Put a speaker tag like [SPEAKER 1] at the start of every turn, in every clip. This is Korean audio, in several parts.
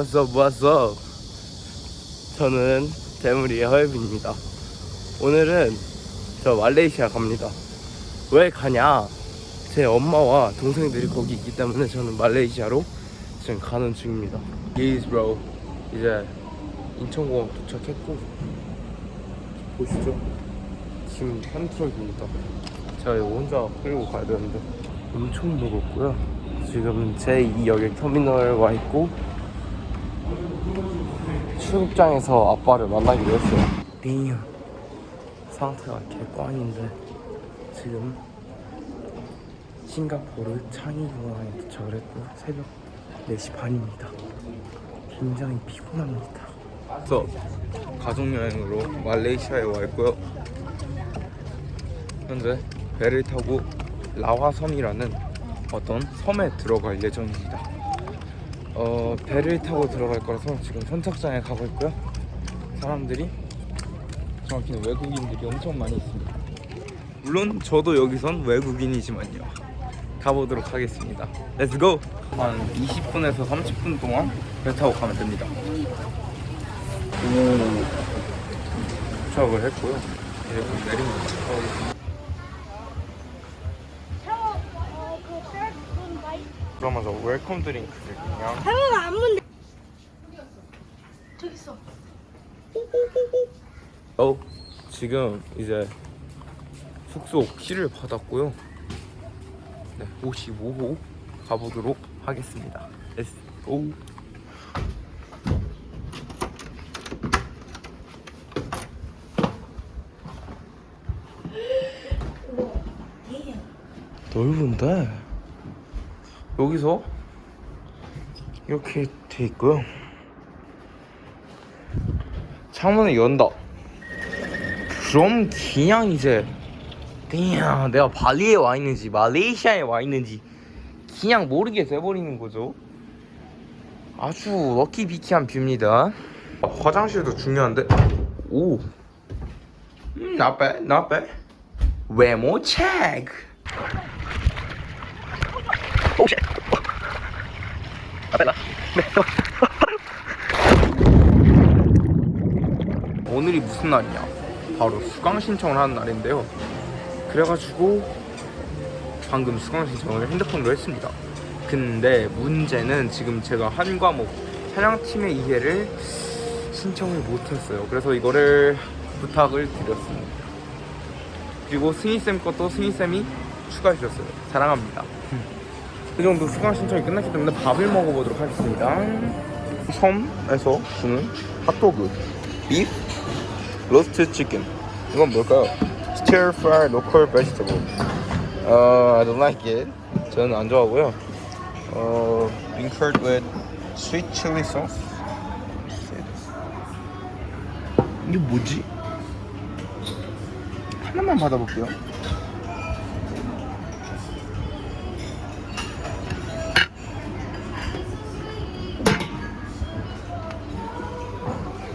[SPEAKER 1] Up, what's up? 저는 대물이의 허엽입니다. 오늘은 저 말레이시아 갑니다. 왜 가냐? 제 엄마와 동생들이 거기 있기 때문에 저는 말레이시아로 지금 가는 중입니다. Yes, bro. 이제 인천공항 도착했고 보시죠. 지금 한 트럭입니다. 제가 이거 혼자 끌고 가야 되는데 엄청 무겁고요. 지금 제2여객 터미널 와 있고 출국장에서 아빠를 만나기로 했어요. 띵 상태가 개꽝인데 지금 싱가포르 창의공항에 도착을 했고 새벽 4시 반입니다. 굉장히 피곤합니다. 그래서 가족여행으로 말레이시아에 와 있고요. 현재 배를 타고 라화섬이라는 어떤 섬에 들어갈 예정입니다. 어, 배를 타고 들어갈 거라서 지금 선착장에 가고 있고요. 사람들이 정확히는 외국인들이 엄청 많이 있습니다. 물론 저도 여기선 외국인이지만요. 가보도록 하겠습니다. Let's! 한 20분에서 30분 동안 배 타고 가면 됩니다. 오, 도착을 했고요. 이제 내립니다.
[SPEAKER 2] 샤워 어그 셀프 마이
[SPEAKER 1] 그러면서 웰컴 드링크를 그냥
[SPEAKER 2] 샤워가 안 문데 저기 있어
[SPEAKER 1] 어 지금 이제 숙소 키를 받았고요. 네, 55호 가보도록 하겠습니다. Let's go. 넓은데 여기서 이렇게 돼 있고요. 창문을 연다. 그럼 그냥 이제 그냥 내가 발리에 와 있는지 말레이시아에 와 있는지 그냥 모르게 돼버리는 거죠. 아주 럭키 비키한 뷰입니다. 화장실도 중요한데. 오. 음, not bad, not bad. 외모 체크. 오 쉣. 아, 빼라. 오늘이 무슨 날이냐? 바로 수강 신청을 하는 날인데요. 그래가지고 방금 수강 신청을 핸드폰으로 했습니다. 근데 문제는 지금 제가 한 과목 사냥팀의 이해를 신청을 못했어요. 그래서 이거를 부탁을 드렸습니다. 그리고 승희쌤 것도 승희쌤이 추가해 주셨어요. 사랑합니다. 그 정도 수강 신청이 끝났기 때문에 밥을 먹어보도록 하겠습니다. 섬에서 주는 핫도그, 비프, 로스트 치킨. 이건 뭘까요? Stir fry local. 어, I don't like it. 저는 안 좋아하고요. 어, curd with sweet chili. 이게 뭐지? 하나만 받아볼게요.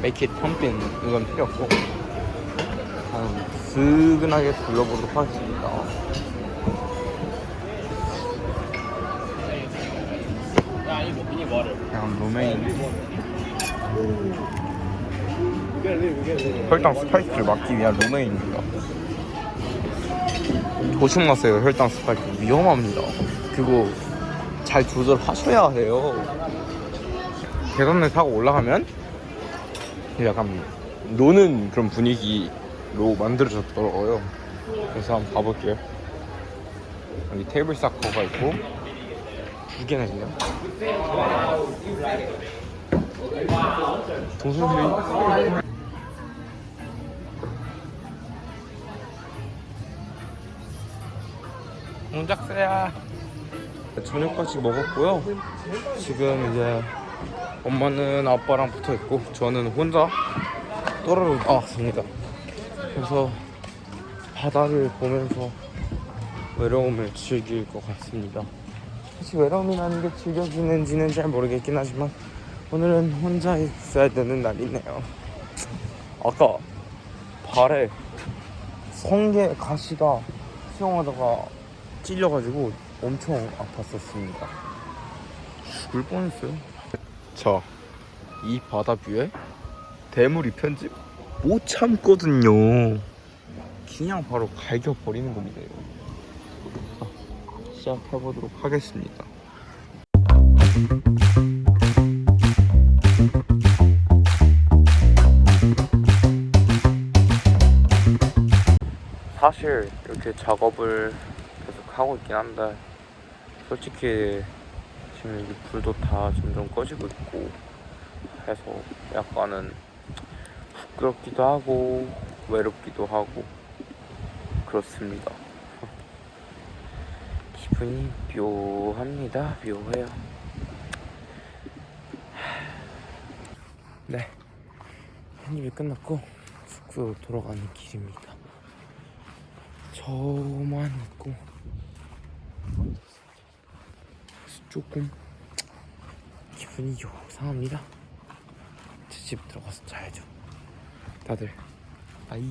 [SPEAKER 1] Make it pumping 이건 필요 없고 그냥 스근하게 둘러보도록 하겠습니다. 그냥 로메인 혈당 스파이크를 막기 위한 로메인입니다. 조심하세요 혈당 스파이크 위험합니다. 그거 잘 조절하셔야 해요. 계단을 타고 올라가면 약간 노는 그런 분위기로 만들어졌더라고요. 그래서 한번 가볼게요. 여기 테이블 사커가 있고 두 개나 있네요. 동생들이 공작새야 저녁까지 먹었고요. 지금 이제 엄마는 아빠랑 붙어 있고 저는 혼자 떨어져 나왔습니다. 그래서 바다를 보면서 외로움을 즐길 것 같습니다. 사실 외로움이라는 게 즐겨지는지는 잘 모르겠긴 하지만 오늘은 혼자 있어야 되는 날이네요. 아까 발에 성게 가시가 수영하다가 찔려가지고 엄청 아팠었습니다. 죽을 뻔했어요. 저이 바다 뷰에 대물 이 편집 못 참거든요. 그냥 바로 갈겨 버리는 겁니다. 자, 시작해 보도록 하겠습니다. 사실 이렇게 작업을 계속 하고 있긴 한데 솔직히 지금 이 불도 다 점점 꺼지고 있고 해서 약간은 부끄럽기도 하고 외롭기도 하고 그렇습니다. 기분이 묘합니다. 묘해요. 네. 편집이 끝났고 숙소 돌아가는 길입니다. 저만 있고 조금 기분이 요상합니다. 제 집 들어가서 자야죠. 다들 바이.